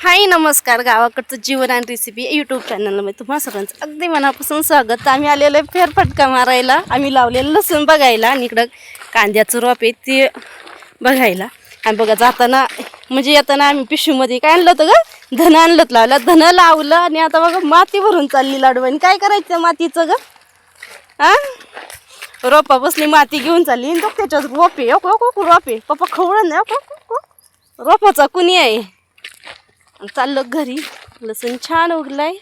हाय नमस्कार. गावाकडचं जीवन आणि रेसिपी यूट्यूब चॅनलमध्ये तुम्हा सर्वांचं अगदी मनापासून स्वागत. आम्ही आलेलो आहे फेरफटका मारायला. आम्ही लावलेलं लसूण बघायला आणि इकडं कांद्याचं रोप आहे ते बघायला. आणि बघा जाताना म्हणजे येताना आम्ही पिशवीमध्ये काय आणलं होतं ग? धन आणलं लावलं. धन लावलं आणि आता बघा माती भरून चालली लाडूबाईने काय करायचं त्या मातीचं ग? हां रोपा बसली माती घेऊन चालली. आणि त्याच्यात रोपे ओको ओक रोप आहे. पप्पा खवळ नाही. ओक. रोपाचा कुणी आहे? चाललो घरी. लसूण छान उगलाय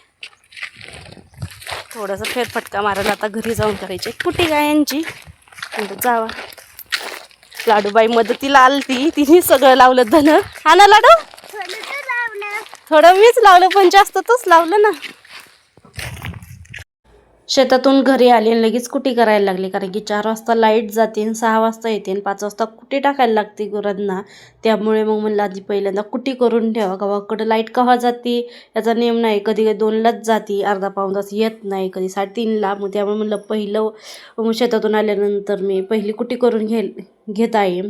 थोडासा फेरफटका मारायला आता घरी जाऊन करायचे. कुठे गायांची. म्हणलं जावा. लाडूबाई मदतीला आलती. तिने सगळं लावलं. धन. हा ना लाडू? थोडं मीच लावलं पण जास्त तूच लावलं ना. शेतातून घरी आले आणि लगेच कुटी करायला लागली. कारण की चार वाजता लाइट जाते आणि सहा वाजता येते आणि पाच वाजता कुटी टाकायला लागते गुरांना. त्यामुळे मग म्हणलं आधी पहिल्यांदा कुटी करून ठेवा. गावाकडं लाइट कवा जाते? याचा नेम नाही. कधी कधी दोनलाच जाते. अर्धा पाऊण तास येत नाही. कधी साडेतीनला. मग त्यामुळे म्हणलं पहिलं मग शेतातून आल्यानंतर मी पहिली कुटी करून घे घेत आहे.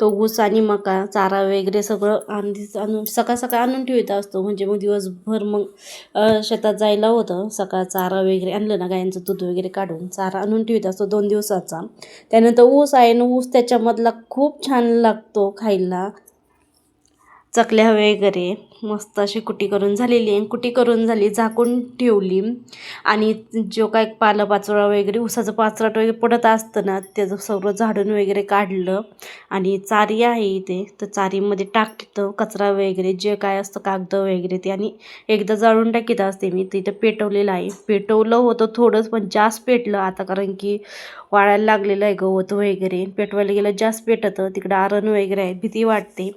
तो ऊस आणि मका चारा वगैरे सगळं आधी आणून सकाळ सकाळ आणून ठेवता असतो. म्हणजे मग दिवसभर मग शेतात जायला होतं. सकाळ चारा वगैरे आणलं ना गायांचं दूध वगैरे काढून चारा आणून ठेवत असतो दोन दिवसाचा. त्यानंतर ऊस आहे ना ऊस त्याच्यामधला खूप छान लागतो खायला. चकल्या वगैरे मस्त अशी कुटी करून झालेली आहे कुटी करून झाली झाकून ठेवली. आणि जो काय पालापाचोळा वगैरे उसाचं पाचराट वगैरे पडत असतं ना त्याचं सर्व झाडून वगैरे काढलं. आणि चारी आहे इथे तर चारीमध्ये टाकतं कचरा वगैरे जे काय असतं कागद वगैरे ते. आणि एकदा जाळून टाकीत असते मी तिथं पेटवलेलं आहे. पेटवलं होतं थोडंच पण जास्त पेटलं आता कारण की वाळायला लागलेलं आहे गवत वगैरे. पेटवायला गेलं जास्त पेटतं. तिकडं आरण वगैरे आहे भीती वाटते.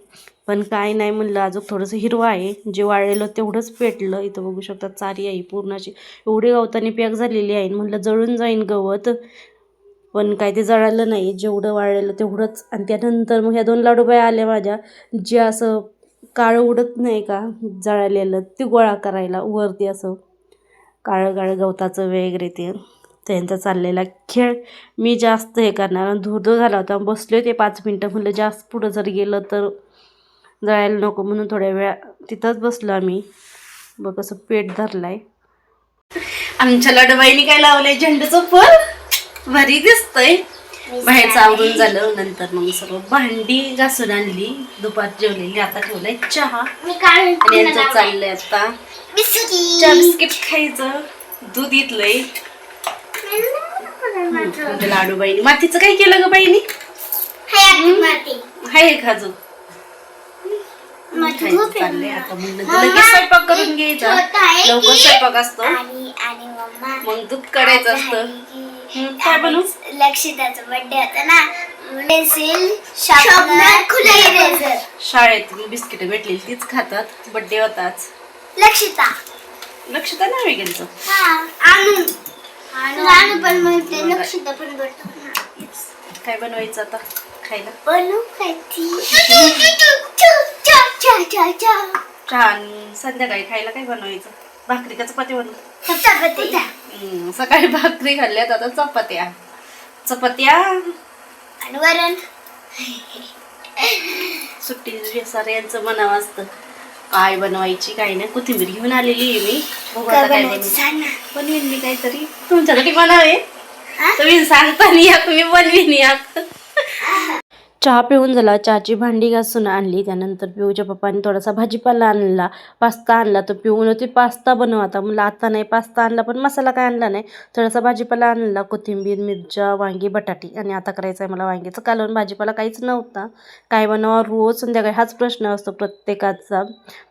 पण काय नाही म्हणलं अजून थोडंसं हिरवं आहे. जे वाळलेलं तेवढंच पेटलं. इथं बघू शकता चारी आहे पूर्णाची. एवढी गवताने पॅक झालेली आहे. म्हणलं जळून जाईन गवत. पण काय ते जळालं नाही. जेवढं वाळलेलं तेवढंच. आणि त्यानंतर मग ह्या दोन लाडूबाया आल्या माझ्या. जे असं काळं उडत नाही का? जळालेलं. ते गोळा करायला वरती असं काळं काळं गवताचं वगैरे ते. त्यांचा चाललेला खेळ. मी जास्त हे करणार. धूर झाला होता. बसले होते पाच मिनटं. म्हणलं जास्त पुढं जर गेलं तर जळायला नको म्हणून थोड्या वेळा तिथंच बसलो आम्ही. बघ कसं पेट धरलाय. आमच्या लाडूबाईनी काय लावलंय झेंडूचं फळ? भारी दिसतंय. बाहेरचं आवरून झालं नंतर मग सर्व भांडी घासून आणली. दुपार जेवलेली आता ठेवलंय चहा. आणि यांचं चाललंय आता चहा बिस्किट खायचं. दूध इथलंय लाडूबाईनी. मातीचं काय केलं ग बाईनी? हाय खाजू खायचं चाललंय आता म्हणलं तर लगेच स्वयंपाक करून घ्यायचा. लवकर स्वयंपाक असतो. आणि आणि मम्मा मग दूध काढायचं असतं. हम्म, काय बनवू? लक्षिताचा बर्थडे होता ना. पेन्सिल शार्पनर खुले इरेजर शाळेत बिस्किट भेटलेली तीच खातात. बड्डे होताच लक्षिता. लक्षात नाही आहे गेलं हा. आणू. आणू. पण म्हणते लक्षिता पण काय बनवायचं आता? खायला? बनू खायची चा चा चा चा चहा आणि संध्याकाळी खायला काय बनवायचं? भाकरी का चपाती बनव? चपाती. सकाळी भाकरी खाल्ल्यात आता चपात्या. चपात्या? आणि वरण. सुट्टी साऱ्यांचं मनावं असतं. काय बनवायची काय नाही. कोथिंबीर घेऊन आलेली आहे मी. बघू आता काय काय बनवायचं? बनवू सांग ना. बनवीन मी काहीतरी. तुमच्यासाठी बनावे हा? तुम्ही सांगता नाही या मी बनवीन या. चहा पिऊन झाला चहाची भांडी घासून आणली त्यानंतर पिऊच्या पप्पाने थोडासा भाजीपाला आणला पास्ता आणला तर पिऊन होती पास्ता बनव आता. आता नाही पास्ता आणला पण मसाला काय आणला नाही. थोडासा भाजीपाला आणला कोथिंबीर मिरच्या वांगी बटाटी. आणि आता करायचं आहे मला वांग्याचं कालवण. भाजीपाला काहीच नव्हता. काय बनवा रोज संध्याकाळी हाच प्रश्न असतो प्रत्येकाचा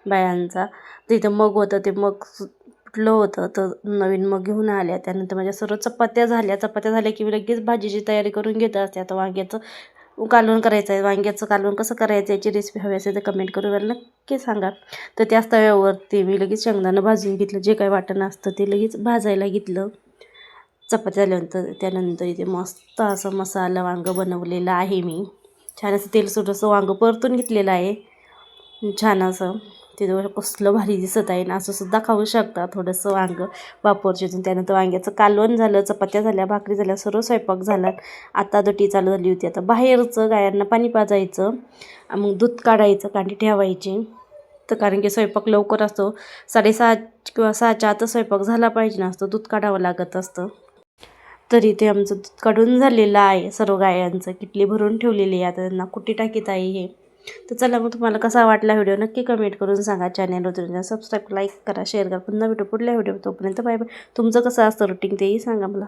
बायांचा. तिथं मग होतं ते मग फुटलं होतं. तर नवीन मग घेऊन आल्या. त्यानंतर माझ्या सर्व चपात्या झाल्या. चपात्या झाल्या की मी लगेच भाजीची तयारी करून घेत असते. आता वांग्याचं कालवण करायचं आहे वांग्याचं कालवण कसं करायचं याची रेसिपी हवी असेल तर कमेंट करून मला नक्की सांगा. तर त्याच तव्यावरती मी लगेच शेंगदाणं भाजून घेतलं जे काही वाटण असतं ते लगेच भाजायला घेतलं. चपाती झाल्यानंतर त्यानंतर इथे मस्त असं मसाला वांगं बनवलेलं आहे मी. छान असं तेल सुटंसं वांगं परतून घेतलेलं आहे. छान असं. तिथं कसलं भारी दिसत आहे ना असं सुद्धा खाऊ शकता. थोडंसं वांगं वापर शिजून त्यानंतर वांग्याचं कालवण झालं चपात्या झाल्या भाकरी झाल्या सर्व स्वयंपाक झाला. आता दुटी चालू झाली होती. आता बाहेरचं गायांना पाणी पाजायचं मग दूध काढायचं कांडी ठेवायची. तर कारण की स्वयंपाक लवकर असतो. साडेसहा किंवा सहाच्या आतच स्वयंपाक झाला पाहिजे नसतो दूध काढावं लागत असतं. तरी ते आमचं दूध काढून झालेलं आहे सर्व गायांचं. किटली भरून ठेवलेली आहे. आता त्यांना कुठे टाकीत आहे हे? तर चला मग तुम्हाला कसा वाटला व्हिडिओ नक्की कमेंट करून सांगा. चॅनल उतरून सबस्क्राईब लाईक करा शेअर करा. पुन्हा व्हिडिओ पुढल्या व्हिडिओ तोपर्यंत बाय बाय. तुमचं कसं असतं रुटीन तेही सांगा मला.